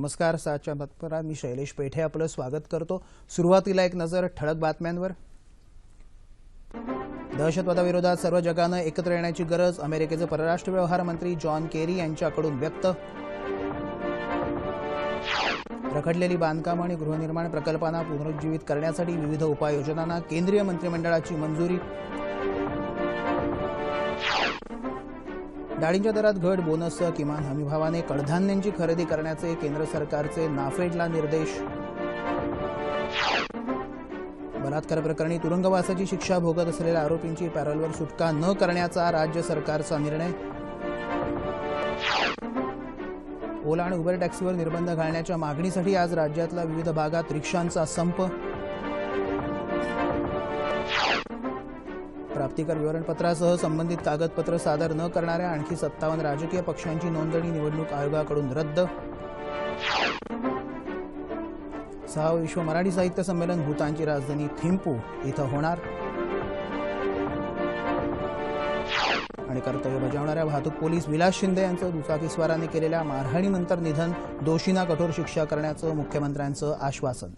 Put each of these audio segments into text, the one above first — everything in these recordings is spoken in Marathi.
नमस्कार सातच्या बातमीपत्रात मी शैलेश पेठे आपलं स्वागत करतो. सुरुवातीला एक नजर ठळक बातम्यांवर. दहशतवादाविरोधात सर्व जगानं एकत्र येण्याची गरज अमेरिकेचे परराष्ट्र व्यवहार मंत्री जॉन केरी यांच्याकडून व्यक्त. रखडलेली बांधकाम आणि गृहनिर्माण प्रकल्पांना पुनरुज्जीवित करण्यासाठी विविध उपाययोजनांना केंद्रीय मंत्रिमंडळाची मंजुरी. डाळींच्या दरात घट बोनससह किमान हमीभावाने कडधान्यांची खरेदी करण्याचे केंद्र सरकारचे नाफेडला निर्देश. बलात्कार प्रकरणी तुरुंगवासाची शिक्षा भोगत असलेल्या आरोपींची पॅरोलवर सुटका न करण्याचा राज्य सरकारचा निर्णय. ओला आणि उबर टॅक्सीवर निर्बंध घालण्याच्या मागणीसाठी आज राज्यातल्या विविध भागात रिक्षांचा संप. प्राप्तिकर विवरणपत्रासह संबंधित कागदपत्र सादर न करणाऱ्या आणखी सत्तावन्न राजकीय पक्षांची नोंदणी निवडणूक आयोगाकडून रद्द. सहा विश्व मराठी साहित्य संमेलन भूतानची राजधानी थिंपू इथं होणार. आणि कर्तव्य बजावणाऱ्या वाहतूक पोलीस विलास शिंदे यांचं दुचाकीस्वाराने केलेल्या मारहाणीनंतर निधन दोषींना कठोर शिक्षा करण्याचं मुख्यमंत्र्यांचं आश्वासन.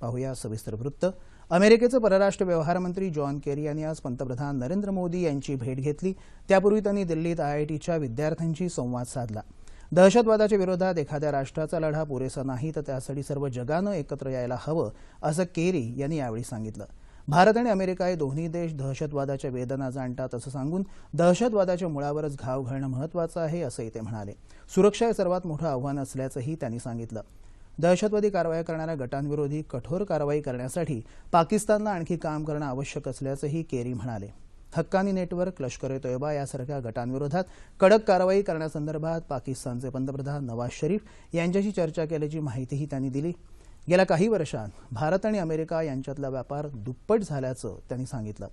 पाहूया सविस्तर वृत्त. अमेरिकेचे परराष्ट्र व्यवहार मंत्री जॉन केरी यांनी आज पंतप्रधान नरेंद्र मोदी यांची भेट घेतली. त्यापूर्वी त्यांनी दिल्लीत आयआयटीच्या विद्यार्थ्यांशी संवाद साधला. दहशतवादाच्या विरोधात एखाद्या राष्ट्राचा लढा पुरेसा नाही तर त्यासाठी सर्व जगानं एकत्र यायला हवं असं केरी यांनी यावेळी सांगितलं. भारत आणि अमेरिका हे दोन्ही देश दहशतवादाच्या वेदना जाणतात असं सांगून दहशतवादाच्या मुळावरच घाव घालणं महत्वाचं आहे असंही ते म्हणाले. सुरक्षा हे सर्वात मोठं आव्हान असल्याचंही त्यांनी सांगितलं. दहशतवादी कारवाया करणाऱ्या गटांविरोधी कठोर कारवाई करण्यासाठी पाकिस्तानला आणखी काम करणं आवश्यक असल्याचंही केरी म्हणाले. हक्कानी नेटवर्क लष्कर ए तोयबा यासारख्या गटांविरोधात कडक कारवाई करण्यासंदर्भात पाकिस्तानचे पंतप्रधान नवाज शरीफ यांच्याशी चर्चा केल्याची माहितीही त्यांनी दिली. गेल्या काही वर्षात भारत आणि अमेरिका यांच्यातला व्यापार दुप्पट झाल्याचं त्यांनी सांगितलं.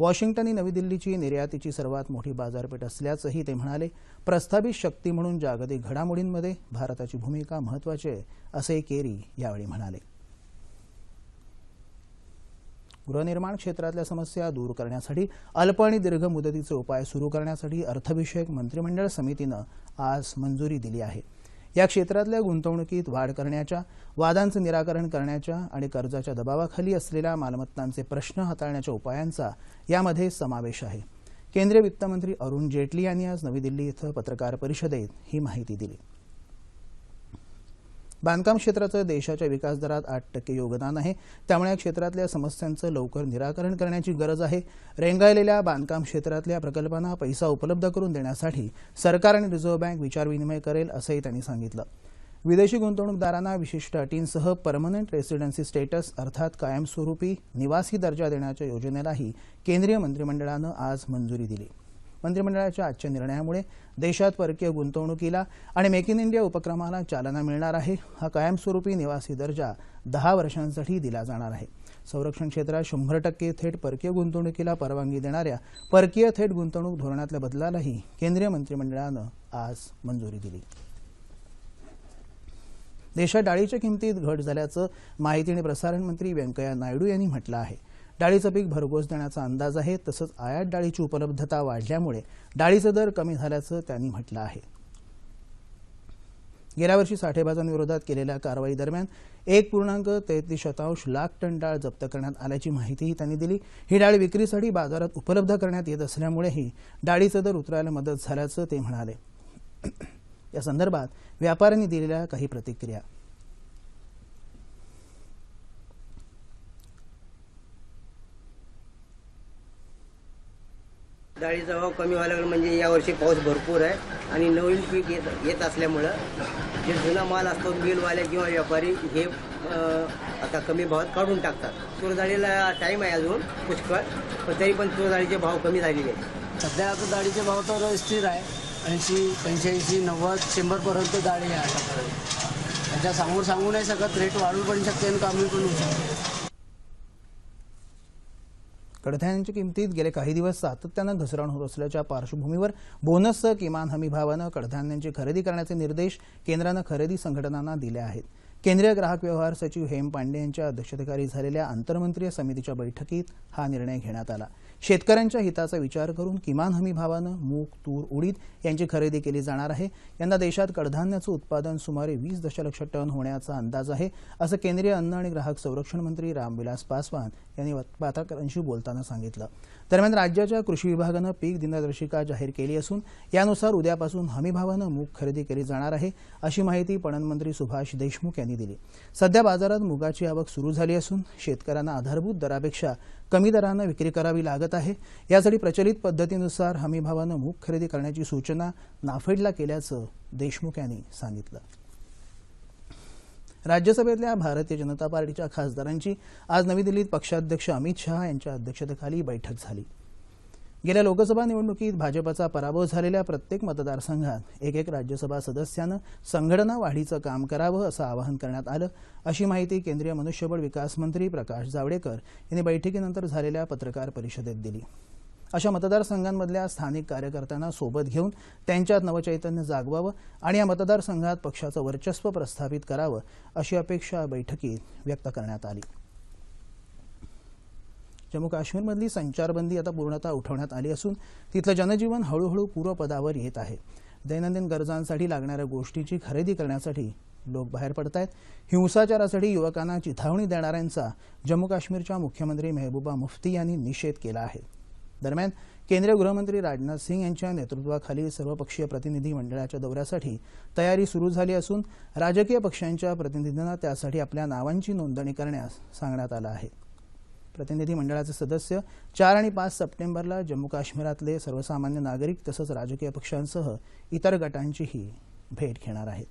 वॉशिंग्टन ही नवी दिल्लीची निर्यातीची सर्वात मोठी बाजारपेठ असल्याचंही ते म्हणाले. प्रस्थापित शक्ती म्हणून जागतिक घडामोडींमध्ये भारताची भूमिका महत्वाची आहे असे केरी यावेळी म्हणाले. गृहनिर्माण क्षेत्रातल्या समस्या दूर करण्यासाठी अल्प आणि दीर्घ मुदतीचे उपाय सुरू करण्यासाठी अर्थविषयक मंत्रिमंडळ समितीनं आज मंजुरी दिली आहे. या क्षेत्रातल्या गुंतवणुकीत वाढ करण्याच्या वादांचं निराकरण करण्याच्या आणि कर्जाच्या दबावाखाली असलेल्या मालमत्तांचे प्रश्न हाताळण्याच्या उपायांचा यामध्ये समावेश आहे. केंद्रीय वित्तमंत्री अरुण जेटली यांनी आज नवी दिल्ली इथं पत्रकार परिषदेत ही माहिती दिली. बांधकाम क्षेत्राचं देशाच्या विकास दरात आठ टक्के योगदान आहे. त्यामुळे या क्षेत्रातल्या समस्यांचं लवकर निराकरण करण्याची गरज आहे. रेंगाळलेल्या बांधकाम क्षेत्रातल्या प्रकल्पांना पैसा उपलब्ध करून देण्यासाठी सरकार आणि रिझर्व्ह बँक विचारविनिमय करेल असंही त्यांनी सांगितलं. विदेशी गुंतवणूकदारांना विशिष्ट अटींसह परमनंट रेसिडेन्सी स्टेटस अर्थात कायमस्वरूपी निवासी दर्जा देण्याच्या योजनेलाही केंद्रीय मंत्रिमंडळानं आज मंजुरी दिली. मंत्रिमंडळाच्या आजच्या निर्णयामुळे देशात परकीय गुंतवणुकीला आणि मेक इन इंडिया उपक्रमाला चालना मिळणार आहे. हा कायमस्वरूपी निवासी दर्जा दहा वर्षांसाठी दिला जाणार आहे. संरक्षण क्षेत्रात शंभर टक्के थेट परकीय गुंतवणुकीला परवानगी देणाऱ्या परकीय थेट गुंतवणूक धोरणातल्या बदलालाही केंद्रीय मंत्रिमंडळानं आज मंजुरी दिली. देशात डाळीच्या किमतीत घट झाल्याचं माहिती आणि प्रसारण मंत्री व्यंकय्या नायडू यांनी म्हटलं आहे. डाळीचं पीक भरघोस देण्याचा अंदाज आहे. तसंच आयात डाळीची उपलब्धता वाढल्यामुळे डाळीचे दर कमी झाल्याचं त्यांनी म्हटलं आहे. गेल्या वर्षी साठेबाजांविरोधात केलेल्या कारवाई दरम्यान एक पूर्णांक तेहतीस शतांश लाख टन डाळ जप्त करण्यात आल्याची माहितीही त्यांनी दिली. ही डाळ विक्रीसाठी बाजारात उपलब्ध करण्यात येत असल्यामुळेही डाळीचा दर उतरायला मदत झाल्याचं ते म्हणाले. या संदर्भात व्यापाऱ्यांनी दिलेल्या काही प्रतिक्रिया. डाळीचा भाव कमी व्हायला लागला म्हणजे यावर्षी पाऊस भरपूर आहे आणि नवीन पीक येत येत असल्यामुळं जे जुना माल असतो मिलवाले किंवा व्यापारी हे आता कमी भावात काढून टाकतात. तुरडाळीला टाईम आहे अजून पुष्कळ पण तरी पण तुरडाळीचे भाव कमी झालेले आहेत. सध्या आता डाळीचे भाव तर स्थिर आहे. ऐंशी पंच्याऐंशी नव्वद शंभरपर्यंत डाळी आहे आतापर्यंत. त्याच्यासमोर सांगू नाही शकत रेट वाढू पण शकते आणि कमी पण होऊ शकते. कडधान्यांच्या किमतीत गेले काही दिवस सातत्यानं घसरण होत असल्याच्या पार्श्वभूमीवर बोनससह किमान हमी भावानं कडधान्यांची खरेदी करण्याचे निर्देश केंद्रानं खरेदी संघटनांना दिले आहेत. केंद्रीय ग्राहक व्यवहार सचिव हेम पांडे यांच्या अध्यक्षतेखाली झालेल्या आंतरमंत्रीय समितीच्या बैठकीत हा निर्णय घेण्यात आला. शेतकऱ्यांच्या हिताचा विचार करून किमान हमी भावानं मूग तूर उडीद यांची खरेदी केली जाणार आहे. यंदा देशात कडधान्याचं उत्पादन सुमारे वीस दशलक्ष टन होण्याचा अंदाज आहे असं केंद्रीय अन्न आणि ग्राहक संरक्षण मंत्री रामविलास पासवान यांनी पत्रकारांशी बोलताना सांगितलं. दरम्यान राज्याच्या कृषी विभागानं पीक दिनदर्शिका जाहीर केली असून यानुसार उद्यापासून हमीभावानं मूग खरेदी केली जाणार आहे अशी माहिती पणन मंत्री सुभाष देशमुख यांनी दिली. सध्या बाजारात मुगाची आवक सुरू झाली असून शेतकऱ्यांना आधारभूत दरापेक्षा कमी दरानं विक्री करावी लागत आहे. यासाठी प्रचलित पद्धतीनुसार हमीभावानं मूग खरेदी करण्याची सूचना नाफेडला केल्याचं देशमुख यांनी सांगितलं. राज्यसभेतल्या भारतीय जनता पार्टीच्या खासदारांची आज नवी दिल्लीत पक्षाध्यक्ष अमित शहा यांच्या अध्यक्षतेखाली बैठक झाली. गेल्या लोकसभा निवडणुकीत भाजपचा पराभव झालेल्या प्रत्येक मतदारसंघात एक एक राज्यसभा सदस्यानं संघटना वाढीचं काम करावं असं आवाहन करण्यात आलं. अशी माहिती केंद्रीय मनुष्यबळ विकास मंत्री प्रकाश जावडेकर यांनी बैठकीनंतर झालेल्या पत्रकार परिषदेत दिली. अशा मतदारसंघांमधल्या स्थानिक कार्यकर्त्यांना सोबत घेऊन त्यांच्यात नवचैतन्य जागवावं आणि या मतदारसंघात पक्षाचं वर्चस्व प्रस्थापित करावं अशी अपेक्षा बैठकीत व्यक्त करण्यात आली. जम्मू काश्मीरमधली संचारबंदी आता पूर्णतः उठवण्यात आली असून तिथलं जनजीवन हळूहळू पूर्वपदावर येत आहे. दैनंदिन गरजांसाठी लागणाऱ्या गोष्टीची खरेदी करण्यासाठी लोक बाहेर पडत आहेत हिंसाचारासाठी युवकांना चिथावणी देणाऱ्यांचा जम्मू काश्मीरच्या मुख्यमंत्री मेहबूबा मुफ्ती यांनी निषेध केला आहे. दरम्यान केंद्रीय गृहमंत्री राजनाथ सिंग यांच्या नेतृत्वाखाली सर्वपक्षीय प्रतिनिधी मंडळाच्या दौऱ्यासाठी तयारी सुरू झाली असून राजकीय पक्षांच्या प्रतिनिधींना त्यासाठी आपल्या नावांची नोंदणी करण्यास सांगण्यात आलं आहे. प्रतिनिधी मंडळाचे सदस्य. चार आणि पाच सप्टेंबरला जम्मू काश्मीरातले सर्वसामान्य नागरिक तसंच राजकीय पक्षांसह इतर गटांचीही भेट घेणार आहेत.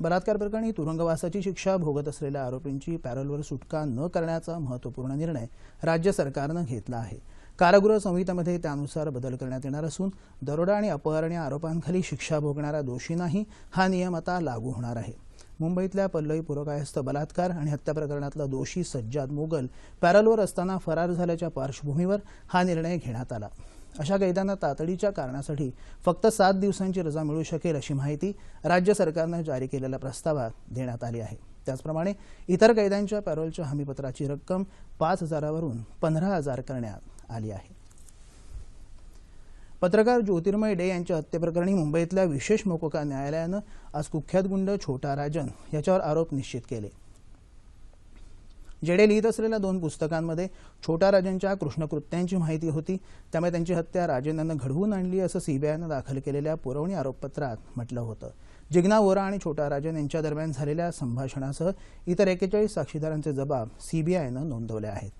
बलात्कार प्रकरणी तुरुंगवासाची शिक्षा भोगत असलेल्या आरोपींची पॅरोलवर सुटका न करण्याचा महत्त्वपूर्ण निर्णय राज्य सरकारनं घेतला आहे. कारागृह संहितेमध्ये त्यानुसार बदल करण्यात येणार असून दरोडा आणि अपहरण या आरोपांखाली शिक्षा भोगणाऱ्या दोषींनाही हा नियम आता लागू होणार आहे. मुंबईतल्या पल्लवी पुरकायस्थ बलात्कार आणि हत्या प्रकरणातला दोषी सज्जाद मोगल पॅरोलवर असताना फरार झाल्याच्या पार्श्वभूमीवर हा निर्णय घेण्यात आला. अशा कैद्यांना तातडीच्या कारणासाठी फक्त सात दिवसांची रजा मिळू शकेल अशी माहिती राज्य सरकारनं जारी केलेल्या प्रस्तावात देण्यात आली आहे. त्याचप्रमाणे इतर कैद्यांच्या पॅरोलच्या हमीपत्राची रक्कम पाच हजारावरून पंधरा हजार करण्यात आली आहे. पत्रकार ज्योतिर्मय डे यांच्या हत्येप्रकरणी मुंबईतल्या विशेष मोकोका न्यायालयानं आज कुख्यात गुंड छोटा राजन याच्यावर आरोप निश्चित केले. जेडे लिहित असलेल्या दोन पुस्तकांमध्ये छोटा राजनच्या कृष्णकृत्यांची माहिती होती. त्यामुळे त्यांची हत्या राजन यांना घडवून आणली असं सीबीआयनं दाखल केलेल्या पुरवणी आरोपपत्रात म्हटलं होतं. जिग्ना वोरा आणि छोटा राजन यांच्या दरम्यान झालेल्या संभाषणासह इतर एकेचाळीस साक्षीदारांचे जबाब सीबीआयनं नोंदवले आहेत.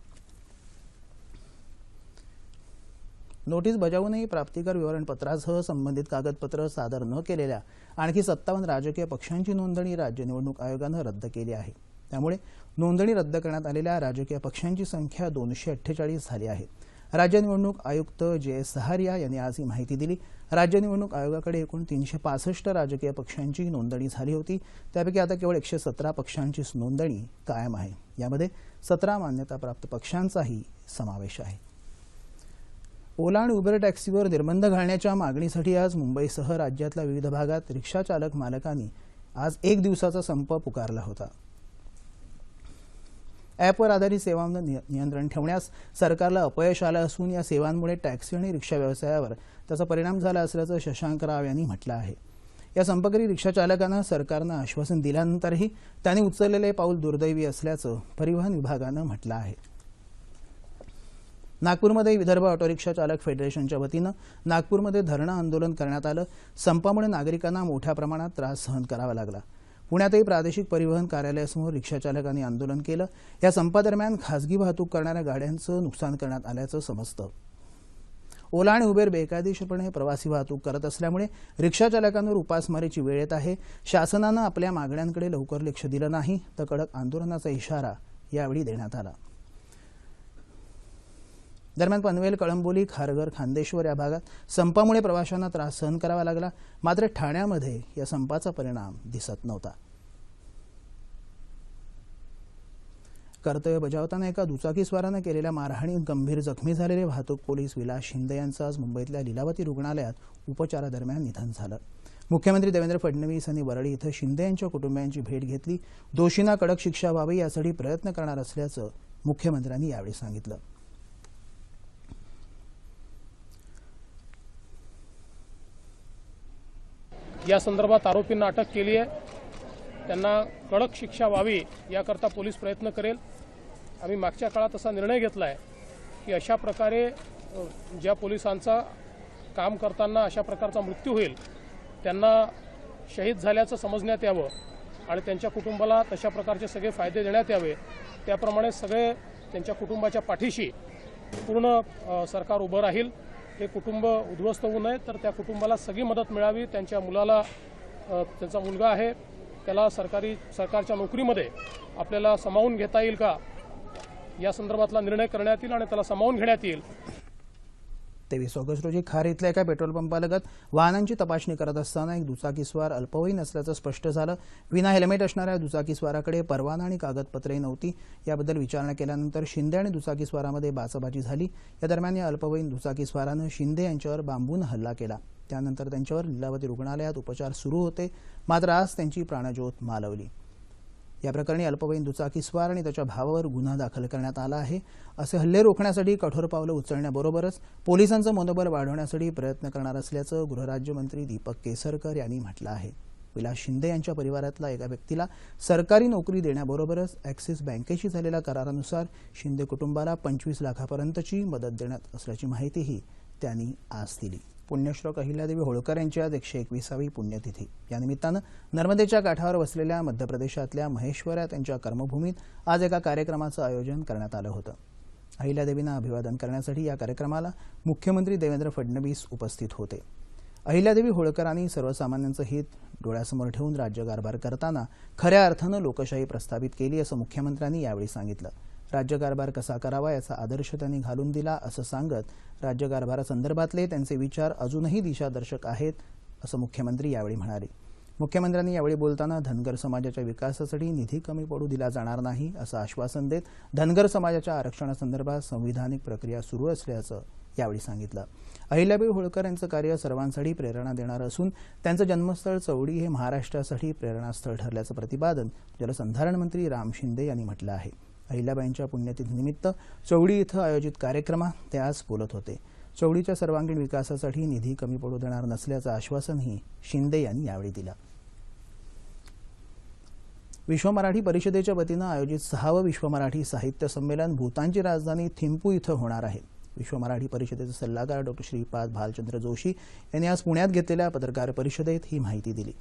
नोटीस बजावूनही प्राप्तिकर विवरणपत्रासह संबंधित कागदपत्र सादर न केलेल्या आणखी सत्तावन्न राजकीय पक्षांची नोंदणी राज्य निवडणूक आयोगानं रद्द केली आहे. त्यामुळे नोंदणी रद्द करण्यात आलेल्या राजकीय पक्षांची संख्या दोनशे अठ्ठेचाळीस झाली आहे. राज्य निवडणूक आयुक्त जे एस सहारिया यांनी आज ही माहिती दिली. राज्य निवडणूक आयोगाकडे एकूण तीनशे पासष्ट राजकीय पक्षांची नोंदणी झाली होती. त्यापैकी आता केवळ एकशे सतरा पक्षांचीच नोंदणी कायम आहे. यामध्ये सतरा मान्यताप्राप्त पक्षांचाही समावेश आहे. ओला आणि उबर टॅक्सीवर निर्बंध घालण्याच्या मागणीसाठी आज मुंबईसह राज्यातल्या विविध भागात रिक्षा चालक मालकांनी आज एक दिवसाचा संप पुकारला होता. ॲपवर आधारित सेवांवर निय- नियंत्रण ठेवण्यास सरकारला अपयश आलं असून या सेवांमुळे टॅक्सी आणि रिक्षा व्यवसायावर त्याचा परिणाम झाला असल्याचं शशांक राव यांनी म्हटलं आहे. या संपकरी रिक्षा चालकांना सरकारनं आश्वासन दिल्यानंतरही त्यांनी उचललेले पाऊल दुर्दैवी असल्याचं परिवहन विभागानं म्हटलं आहे. नागपूरमध्ये विदर्भ ऑटो रिक्षा चालक फेडरेशनच्या वतीनं नागपूरमध्ये धरणं आंदोलन करण्यात आलं. संपामुळे नागरिकांना मोठ्या प्रमाणात त्रास सहन करावा लागला. पुण्यातही प्रादेशिक परिवहन कार्यालयासमोर रिक्षाचालकांनी आंदोलन केलं. या संपादरम्यान खासगी वाहतूक करणाऱ्या गाड्यांचं नुकसान करण्यात आल्याचं समजतं. ओला आणि उबेर बेकायदेशीरपणे प्रवासी वाहतूक करत असल्यामुळे रिक्षाचालकांवर उपासमारीची वेळ येत आहे. शासनानं आपल्या मागण्यांकडे लवकर लक्ष दिलं नाही. तर कडक आंदोलनाचा इशारा यावेळी देण्यात आला. दरम्यान पनवेल कळंबोली खारघर खांदेश्वर या भागात संपामुळे प्रवाशांना त्रास सहन करावा लागला. मात्र ठाण्यामध्ये या संपाचा परिणाम दिसत नव्हता. कर्तव्य बजावताना एका दुचाकीस्वारानं केलेल्या मारहाणीत गंभीर जखमी झालेले वाहतूक पोलीस विलास शिंदे यांचं आज मुंबईतल्या लिलावती रुग्णालयात उपचारादरम्यान निधन झालं. मुख्यमंत्री देवेंद्र फडणवीस यांनी वरळी इथं शिंदे यांच्या कुटुंबियांची भेट घेतली. दोषींना कडक शिक्षा व्हावी यासाठी प्रयत्न करणार असल्याचं मुख्यमंत्र्यांनी यावेळी सांगितलं. या संदर्भात आरोपींना अटक केली आहे. त्यांना कडक शिक्षा व्हावी याकरता पोलीस प्रयत्न करेल. आम्ही मागच्या काळात असा निर्णय घेतला आहे की अशा प्रकारे ज्या पोलिसांचा काम करताना अशा प्रकारचा मृत्यू होईल त्यांना शहीद झाल्याचं समजण्यात यावं आणि त्यांच्या कुटुंबाला तशा प्रकारचे सगळे फायदे देण्यात यावे. त्याप्रमाणे सगळे त्यांच्या कुटुंबाच्या पाठीशी पूर्ण सरकार उभं राहील. हे कुटुंब उद्ध्वस्त होऊ नये तर त्या कुटुंबाला सगळी मदत मिळावी. त्यांच्या मुलाला त्यांचा मुलगा आहे. त्याला सरकारी सरकारच्या नोकरीमध्ये आपल्याला सामावून घेता येईल का? या संदर्भातला निर्णय करण्यात येईल आणि त्याला सामावून घेण्यात येईल. तेवीस ऑगस्ट रोजी खार इथल्या एका पेट्रोल पंपालगत वाहनांची तपासणी करत असताना एक दुचाकीस्वार अल्पवयीन असल्याचं स्पष्ट झालं. विना हेल्मेट असणाऱ्या दुचाकीस्वाराकडे परवाना आणि कागदपत्रे नव्हती. याबद्दल विचारणा केल्यानंतर शिंदे आणि दुचाकीस्वारामध्ये बाचाबाजी झाली. या दरम्यान या अल्पवयीन दुचाकीस्वारानं शिंदे यांच्यावर बांबून हल्ला केला. त्यानंतर त्यांच्यावर लीलावती रुग्णालयात उपचार सुरू होते. मात्र आज त्यांची प्राणज्योत मालवली. या प्रकरणी अल्पवयीन दुचाकीस्वार आणि त्याच्या भावावर गुन्हा दाखल करण्यात आला आहे. असे हल्ले रोखण्यासाठी कठोर पावलं उचलण्याबरोबरच पोलिसांचं मनोबल वाढवण्यासाठी प्रयत्न करणार असल्याचं गृहराज्यमंत्री दीपक केसरकर यांनी म्हटलं आहे. विलास शिंदे यांच्या परिवारातला एका व्यक्तीला सरकारी नोकरी देण्याबरोबरच ॲक्सिस बँकेशी झालेल्या करारानुसार शिंदे कुटुंबाला पंचवीस लाखापर्यंतची मदत देण्यात असल्याची माहितीही त्यांनी आज दिली. पुण्यश्लोक अहिल्यादेवी होळकर यांची आज एकशे एकविसावी पुण्यतिथी. या निमित्तानं नर्मदेच्या काठावर वसलेल्या मध्य प्रदेशातल्या महेश्वरा त्यांच्या कर्मभूमीत आज एका कार्यक्रमाचं आयोजन करण्यात आलं होतं. अहिल्यादेवींना अभिवादन करण्यासाठी या कार्यक्रमाला मुख्यमंत्री देवेंद्र फडणवीस उपस्थित होते. अहिल्यादेवी होळकरांनी सर्वसामान्यांचं हित डोळ्यासमोर ठेवून राज्यकारभार करताना खऱ्या अर्थानं लोकशाही प्रस्थापित केली असं मुख्यमंत्र्यांनी यावेळी सांगितलं. राज्यकारभार कसा करावा याचा आदर्श त्यांनी घालून दिला असं सांगत राज्यकारभारासंदर्भातले त्यांचे विचार अजूनही दिशादर्शक आहेत असं मुख्यमंत्री यावेळी म्हणाले. मुख्यमंत्र्यांनी यावेळी बोलताना धनगर समाजाच्या विकासासाठी निधी कमी पडू दिला जाणार नाही असं आश्वासन देत धनगर समाजाच्या आरक्षणासंदर्भात संविधानिक प्रक्रिया सुरू असल्याचं यावेळी सांगितलं. अहिल्याबाई होळकर यांचं कार्य सर्वांसाठी प्रेरणा देणारं असून त्यांचं जन्मस्थळ चौडी हे महाराष्ट्रासाठी प्रेरणास्थळ ठरल्याचं प्रतिपादन जलसंधारण मंत्री राम शिंदे यांनी म्हटलं आहे. अहिल्याबाईंच्या पुण्यतिथीनिमित्त चौडी इथं आयोजित कार्यक्रमात ते आज बोलत होते. चौडीच्या सर्वांगीण विकासासाठी निधी कमी पडू देणार नसल्याचं आश्वासनही शिंदे यांनी यावेळी दिलं. विश्व मराठी परिषदेच्या वतीनं आयोजित सहावं विश्व मराठी साहित्य संमेलन भूतानची राजधानी थिंपू इथं होणार आहे. विश्व मराठी परिषदेचे सल्लागार डॉक्टर श्रीपाद भालचंद्र जोशी यांनी आज पुण्यात घेतलेल्या पत्रकार परिषदेत ही माहिती दिली.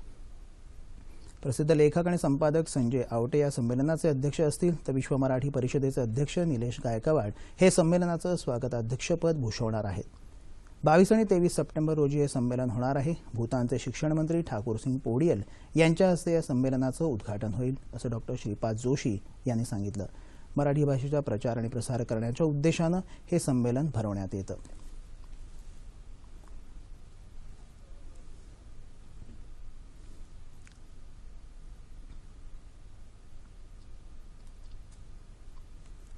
प्रसिद्ध लेखक आणि संपादक संजय आवटे या संमेलनाचे अध्यक्ष असतील तर विश्व मराठी परिषदेचे अध्यक्ष निलेश गायकवाड हे संमेलनाचं स्वागताध्यक्षपद भूषवणार आहेत. बावीस आणि तेवीस सप्टेंबर रोजी हे संमेलन होणार आहे. भूतानचे शिक्षण मंत्री ठाकूर सिंग पोडियल यांच्या हस्ते या संमेलनाचं उद्घाटन होईल असं डॉक्टर श्रीपाद जोशी यांनी सांगितलं. मराठी भाषेचा प्रचार आणि प्रसार करण्याच्या उद्देशानं हे संमेलन भरवण्यात येतं.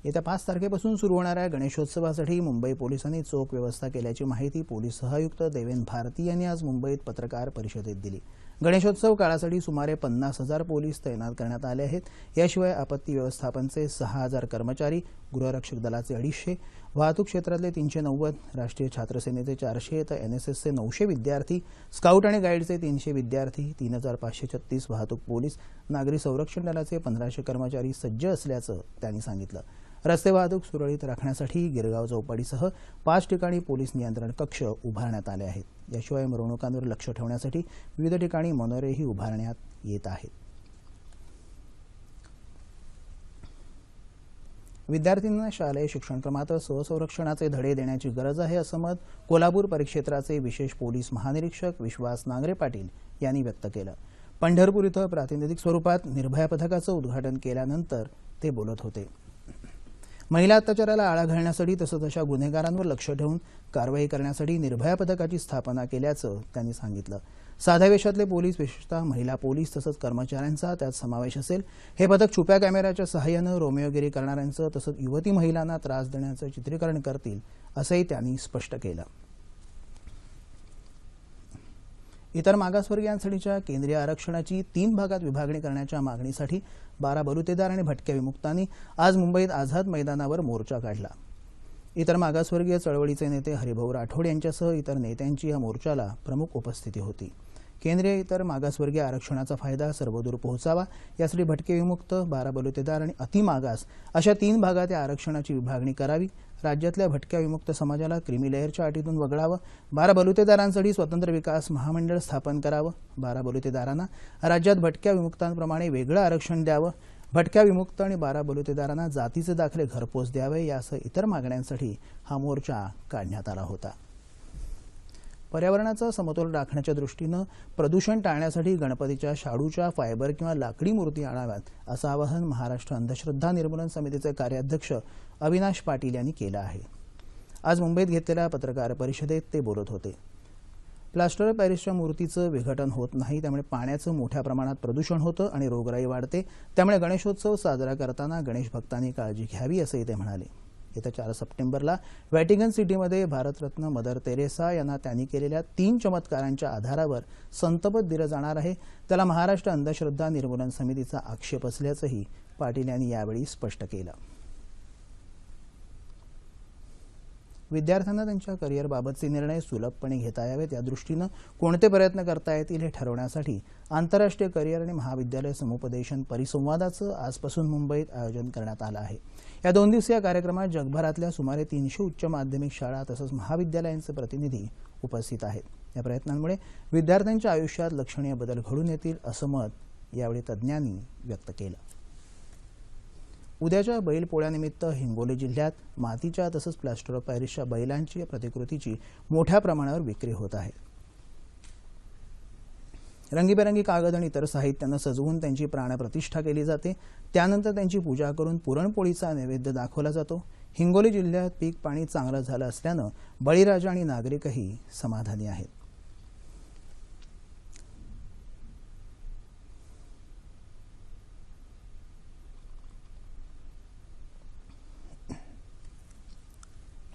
येत्या पाच तारखेपासून सुरू होणाऱ्या गणेशोत्सवासाठी मुंबई पोलिसांनी चोख व्यवस्था केल्याची माहिती पोलीस सहआयुक्त देवेंद्र भारती यांनी आज मुंबईत पत्रकार परिषदेत दिली. गणेशोत्सव काळासाठी सुमारे पन्नास हजार पोलीस तैनात करण्यात आले आहेत. याशिवाय आपत्ती व्यवस्थापनचे सहा हजार कर्मचारी गृहरक्षक दलाचे अडीचशे वाहतूक क्षेत्रातले तीनशे नव्वद राष्ट्रीय छात्रसेनेचे चारशे तर एन एस एसचे नऊशे विद्यार्थी स्काउट आणि गाईडचे तीनशे विद्यार्थी तीन हजार पाचशे छत्तीस वाहतूक पोलीस नागरी संरक्षण दलाचे पंधराशे कर्मचारी सज्ज असल्याचं त्यांनी सांगितलं. रस्ते वाहतूक सुरळीत राखण्यासाठी गिरगाव चौपाटीसह पाच ठिकाणी पोलीस नियंत्रण कक्ष उभारण्यात आले आहेत. याशिवाय मिरवणुकांवर लक्ष ठेवण्यासाठी विविध ठिकाणी मनोरेही उभारण्यात येत आहेत. विद्यार्थ्यांना शालेय शिक्षण मात्र स्वसंरक्षणाचे धडे देण्याची गरज आहे असं मत कोल्हापूर परिक्षेत्राचे विशेष पोलीस महानिरीक्षक विश्वास नांगरे पाटील यांनी व्यक्त केलं. पंढरपूर इथं प्रातिनिधिक स्वरूपात निर्भया पथकाचं उद्घाटन केल्यानंतर ते बोलत होते. महिला अत्याचाराला आळा घालण्यासाठी तसंच अशा गुन्हेगारांवर लक्ष ठेवून कारवाई करण्यासाठी निर्भया पथकाची स्थापना केल्याचं त्यांनी सांगितलं. साध्या वेशातले पोलीस विशेषतः महिला पोलीस तसंच कर्मचाऱ्यांचा त्यात समावेश असेल. हे पथक छुप्या कॅमेऱ्याच्या सहाय्यानं रोमियोगिरी करणाऱ्यांचं तसंच युवती महिलांना त्रास देण्याचं चित्रीकरण करतील असंही त्यांनी स्पष्ट केलं. इतर मागासवर्गीयांसाठीच्या केंद्रीय आरक्षणाची तीन भागात विभागणी करण्याच्या मागणीसाठी बारा बलुतेदार आणि भटक्या विमुक्तांनी आज मुंबईत आझाद मैदानावर मोर्चा काढला. इतर मागासवर्गीय चळवळीचे नेते हरिभाऊ राठोड यांच्यासह इतर नेत्यांची या मोर्चाला प्रमुख उपस्थिती होती. केंद्रीय इतर मागासवर्गीय आरक्षणाचा फायदा सर्वदूर पोहोचावा यासाठी भटके विमुक्त बारा बलुतेदार आणि अतिमागास अशा तीन भागात या आरक्षणाची विभागणी करावी. राज्यातल्या भटक्या विमुक्त समाजाला क्रिमीलेअरच्या अटीतून वगळावं. बारा बलुतेदारांसाठी स्वतंत्र विकास महामंडळ स्थापन करावं. बारा बलुतेदारांना राज्यात भटक्या विमुक्तांप्रमाणे वेगळं आरक्षण द्यावं. भटक्या विमुक्त आणि बारा बलुतेदारांना जातीचे दाखले घरपोच द्यावे यासह इतर मागण्यांसाठी हा मोर्चा काढण्यात आला होता. पर्यावरणाचा समतोल राखण्याच्या दृष्टीनं प्रदूषण टाळण्यासाठी गणपतीच्या शाडूच्या फायबर किंवा लाकडी मूर्ती आणाव्यात असं आवाहन महाराष्ट्र अंधश्रद्धा निर्मूलन समितीचे कार्याध्यक्ष अविनाश पाटील यांनी केलं आहे. आज मुंबईत घेतलेल्या पत्रकार परिषदेत ते बोलत होते. प्लास्टर ऑफ पॅरिसच्या मूर्तीचं विघटन होत नाही त्यामुळे पाण्याचं मोठ्या प्रमाणात प्रदूषण होतं आणि रोगराई वाढते. त्यामुळे गणेशोत्सव साजरा करताना गणेश भक्तांनी काळजी घ्यावी असंही ते म्हणाले. येत्या चार सप्टेंबरला व्हॅटिकन सिटीमध्ये भारतरत्न मदर तेरेसा यांना त्यांनी केलेल्या तीन चमत्कारांच्या आधारावर संतपद दिलं जाणार आहे. त्याला महाराष्ट्र अंधश्रद्धा निर्मूलन समितीचा आक्षेप असल्याचंही पाटील यांनी यावेळी स्पष्ट केलं. विद्यार्थ्यांना त्यांच्या करिअरबाबतचे निर्णय सुलभपणे घेता यावेत. या दृष्टीनं कोणते प्रयत्न करता येतील हे ठरवण्यासाठी आंतरराष्ट्रीय करिअर आणि महाविद्यालय समुपदेशन परिसंवादाचं आजपासून मुंबईत आयोजन करण्यात आलं आहे. या दोन दिवसीय कार्यक्रमात जगभरातल्या सुमारे तीनशे उच्च माध्यमिक शाळा तसंच महाविद्यालयांचे प्रतिनिधी उपस्थित आहेत. या प्रयत्नांमुळे विद्यार्थ्यांच्या आयुष्यात लक्षणीय बदल घडून येतील असं मत यावेळी तज्ज्ञांनी व्यक्त केलं. उद्याच्या बैलपोळ्यानिमित्त हिंगोली जिल्ह्यात मातीच्या तसंच प्लॅस्टर ऑफ पॅरिसच्या बैलांची प्रतिकृतीची मोठ्या प्रमाणावर विक्री होत आहे. रंगीबेरंगी कागद आणि इतर साहित्यानं सजवून त्यांची प्राणप्रतिष्ठा केली जाते. त्यानंतर त्यांची पूजा करून पुरणपोळीचा नैवेद्य दाखवला जातो. हिंगोली जिल्ह्यात पीक पाणी चांगलं झालं असल्यानं बळीराजा आणि नागरिकही समाधानी आहेत.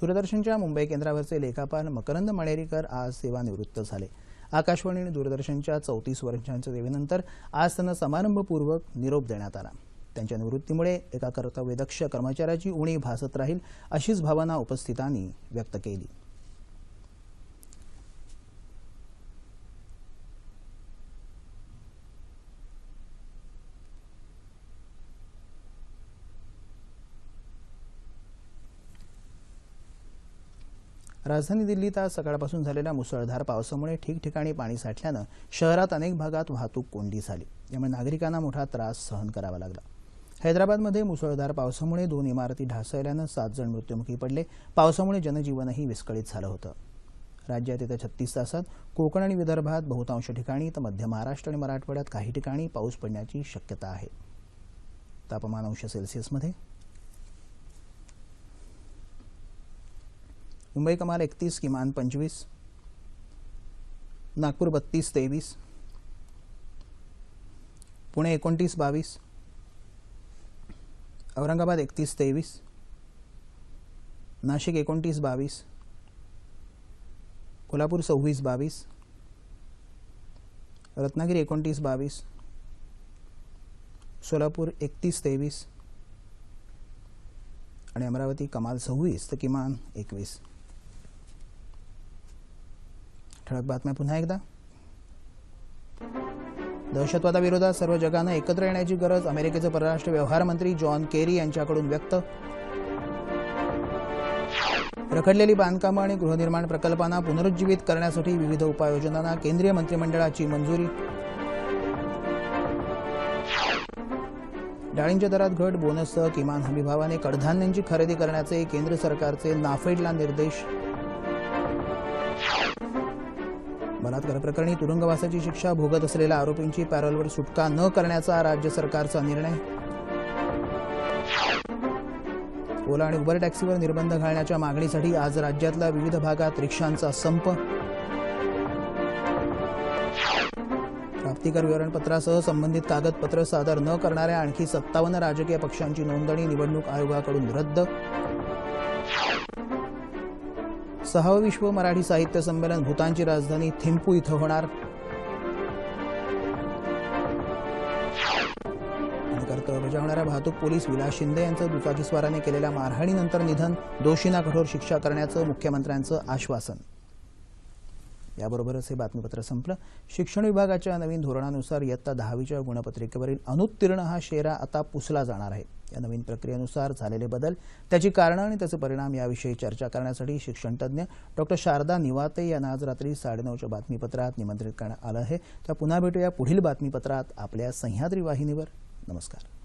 दूरदर्शनच्या मुंबई केंद्रावरचे लेखापाल मकरंद मणेरीकर आज सेवानिवृत्त झाले. आकाशवाणी आणि दूरदर्शनच्या चौतीस वर्षांच्या सेवेनंतर आज त्यांना समारंभपूर्वक निरोप देण्यात आला. त्यांच्या निवृत्तीमुळे एका कर्तव्यदक्ष कर्मचाऱ्याची उणी भासत राहील अशीच भावना उपस्थितांनी व्यक्त केली. राजधानी दिल्लीत आज सकाळपासून झालेल्या मुसळधार पावसामुळे ठिकठिकाणी पाणी साठल्यानं शहरात अनेक भागात वाहतूक कोंडी झाली. यामुळे नागरिकांना मोठा त्रास सहन करावा लागला. हैदराबादमध्ये मुसळधार पावसामुळे दोन इमारती ढासळल्यानं सात जण मृत्युमुखी पडले. पावसामुळे जनजीवनही विस्कळीत झालं होतं. राज्यात येत्या छत्तीस तासात कोकण आणि विदर्भात बहुतांश ठिकाणी तर मध्य महाराष्ट्र आणि मराठवाड्यात काही ठिकाणी पाऊस पडण्याची शक्यता आहे. तापमान अंश सेल्सिअसमध्ये मुंबई कमाल एकतीस किमान पंचवीस. नागपूर बत्तीस तेवीस. पुणे एकोणतीस बावीस. औरंगाबाद एकतीस तेवीस. नाशिक एकोणतीस बावीस. कोल्हापूर सव्वीस बावीस. रत्नागिरी एकोणतीस बावीस. सोलापूर एकतीस तेवीस. आणि अमरावती कमाल सव्वीस तर किमान एकवीस. ठळक बातम्या पुन्हा एकदा. दहशतवादाविरोधात सर्व जगानं एकत्र येण्याची गरज अमेरिकेचे परराष्ट्र व्यवहार मंत्री जॉन केरी यांच्याकडून व्यक्त. रखडलेली बांधकामं आणि गृहनिर्माण प्रकल्पांना पुनरुज्जीवित करण्यासाठी विविध उपाययोजनांना केंद्रीय मंत्रिमंडळाची मंजुरी. डाळींच्या दरात घट बोनससह किमान हमीभावाने कडधान्यांची खरेदी करण्याचे केंद्र सरकारचे नाफेडला निर्देश. बलात्कार प्रकरणी तुरुंगवासाची शिक्षा भोगत असलेल्या आरोपींची पॅरोलवर सुटका न करण्याचा राज्य सरकारचा निर्णय. ओला आणि उबर टॅक्सीवर निर्बंध घालण्याच्या मागणीसाठी आज राज्यातल्या विविध भागात रिक्षांचा संप. प्राप्तिकर विवरणपत्रासह संबंधित कागदपत्र सादर न करणाऱ्या आणखी सत्तावन्न राजकीय पक्षांची नोंदणी निवडणूक आयोगाकडून रद्द. सहावं विश्व मराठी साहित्य संमेलन भूतानची राजधानी थिंपू इथं होणार. कर्तव्य बजावणाऱ्या वाहतूक पोलीस विलास शिंदे यांचं दुचाकीस्वाराने केलेल्या मारहाणीनंतर निधन दोषींना कठोर शिक्षा करण्याचं मुख्यमंत्र्यांचं आश्वासन. याबरोबरच हे बातमीपत्र संपलं. शिक्षण विभागाच्या नवीन धोरणानुसार इयत्ता दहावीच्या गुणपत्रिकेवरील अनुत्तीर्ण हा शेरा आता पुसला जाणार आहे. या नवीन प्रक्रियेनुसार झालेले बदल त्याची कारणं आणि त्याचे परिणाम याविषयी चर्चा करण्यासाठी शिक्षणतज्ज्ञ डॉक्टर शारदा निवाते यांना आज रात्री साडेनऊच्या बातमीपत्रात निमंत्रित करण्यात आलं आहे. तर पुन्हा भेटूया पुढील बातमीपत्रात आपल्या सह्याद्री वाहिनीवर. नमस्कार.